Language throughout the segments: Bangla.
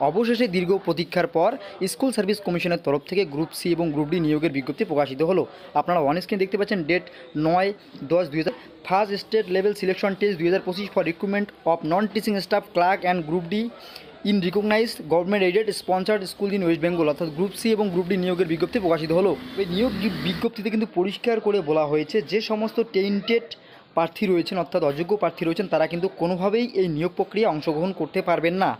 অবশেষে দীর্ঘ প্রতীক্ষার পর স্কুল সার্ভিস কমিশনের তরফ থেকে গ্রুপ সি এবং গ্রুপ ডি নিয়োগের বিজ্ঞপ্তি প্রকাশিত হলো। আপনারা অন স্ক্রিনে দেখতে পাচ্ছেন ডেট নয় দশ দুই first state level selection test দুই হাজার পঁচিশ for recruitment of non teaching staff clerk and group D in recognised government aided sponsored school in West Bengal অর্থাৎ গ্রুপ সি এবং গ্রুপ ডি নিয়োগের বিজ্ঞপ্তি প্রকাশিত হলো। এই নিয়োগ বিজ্ঞপ্তিতে কিন্তু পরিষ্কার করে বলা হয়েছে যে সমস্ত টেন্টেড প্রার্থী রয়েছেন, অর্থাৎ অযোগ্য প্রার্থী রয়েছেন, তারা কিন্তু কোনোভাবেই এই নিয়োগ প্রক্রিয়া অংশগ্রহণ করতে পারবেন না।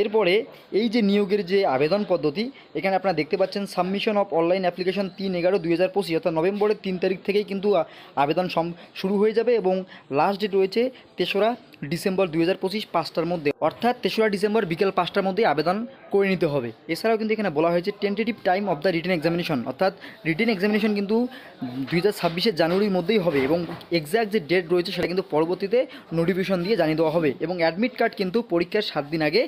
এরপরে এই যে নিয়োগের যে আবেদন পদ্ধতি, এখানে আপনারা দেখতে পাচ্ছেন সাবমিশন অফ অনলাইন অ্যাপ্লিকেশন তিন এগারো দুই হাজার পঁচিশ, অর্থাৎ নভেম্বরের তিন তারিখ থেকেই কিন্তু আবেদন শুরু হয়ে যাবে এবং লাস্ট ডেট রয়েছে তেসরা ডিসেম্বর দুই হাজার পঁচিশ পাঁচটার মধ্যে। অর্থাৎ তেসরা ডিসেম্বর বিকেল পাঁচটার মধ্যে আবেদন করে নিতে হবে। এছাড়াও কিন্তু এখানে বলা হয়েছে tentative time of the written examination অর্থাৎ রিটেন এক্সামিনেশন কিন্তু দুই হাজার ছাব্বিশের জানুয়ারির মধ্যেই হবে এবং এক্স্যাক্ট যে ডেট রয়েছে সেটা কিন্তু পরবর্তীতে নোটিফিকেশন দিয়ে জানিয়ে দেওয়া হবে এবং অ্যাডমিট কার্ড কিন্তু পরীক্ষার সাত দিন আগে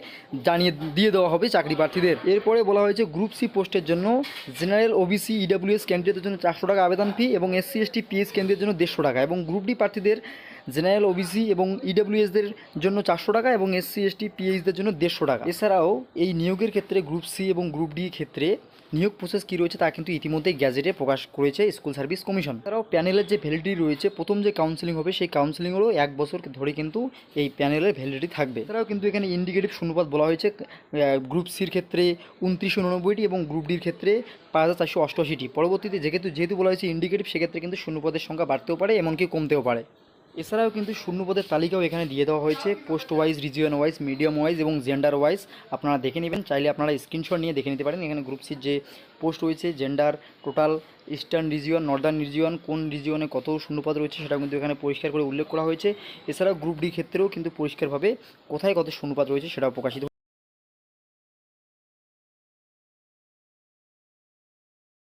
জানিয়ে দিয়ে দেওয়া হবে চাকরি প্রার্থীদের। এরপরে বলা হয়েছে গ্রুপ সি পোস্টের জন্য জেনারেল ওবিসি ইডাব্লিউএস ক্যান্ডিডেটের জন্য চারশো টাকা আবেদন ফি এবং এসসি এসটি পিএস ক্যান্ডিডেটের জন্য দেড়শো টাকা এবং গ্রুপ ডি প্রার্থীদের জেনারেল ওবিসি এবং ইডাব্লিউএসদের জন্য চারশো টাকা এবং এসসি এসটি পিএইচদের জন্য দেড়শো টাকা। এছাড়াও এই নিয়োগের ক্ষেত্রে গ্রুপ সি এবং গ্রুপ ডি ক্ষেত্রে নিয়োগ প্রসেস কী রয়েছে তা কিন্তু ইতিমধ্যেই গ্যাজেটে প্রকাশ করেছে স্কুল সার্ভিস কমিশন তারাও প্যানেলের যে ভ্যালিডিটি রয়েছে, প্রথম যে কাউন্সিলিং হবে সেই কাউন্সিলিংয়েরও এক বছর ধরে কিন্তু এই প্যানেলের ভ্যালিডিটি থাকবে। তারাও কিন্তু এখানে ইন্ডিকেটিভ শূন্যপাত বলা হয়েছে গ্রুপ সির ক্ষেত্রে উনত্রিশশো উননব্বইটি এবং গ্রুপ ডির ক্ষেত্রে পাঁচ হাজার চারশো অষ্টআশিটি। পরবর্তীতে যেহেতু যেহেতু বলা হয়েছে ইন্ডিকেটিভ সেক্ষেত্রে কিন্তু শূন্যপদের সংখ্যা বাড়তেও পারে, এমনকি কমতেও পারে। এছাড়াও কিন্তু শূন্যপদের তালিকাও এখানে দিয়ে দেওয়া হয়েছে post wise region wise medium wise এবং জেন্ডার ওয়াইজ আপনারা দেখে নেবেন, চাইলে আপনারা স্ক্রিনশট নিয়ে দেখে নিতে পারেন। এখানে গ্রুপ সির যে পোস্ট রয়েছে gender total eastern region northern region কোন রিজিয়নে কত শূন্যপদ রয়েছে সেটা কিন্তু এখানে পরিষ্কার করে উল্লেখ করা হয়েছে। এছাড়াও গ্রুপ ডি ক্ষেত্রেও কিন্তু পরিষ্কারভাবে কোথায় কত শূন্যপদ রয়েছে সেটাও প্রকাশিত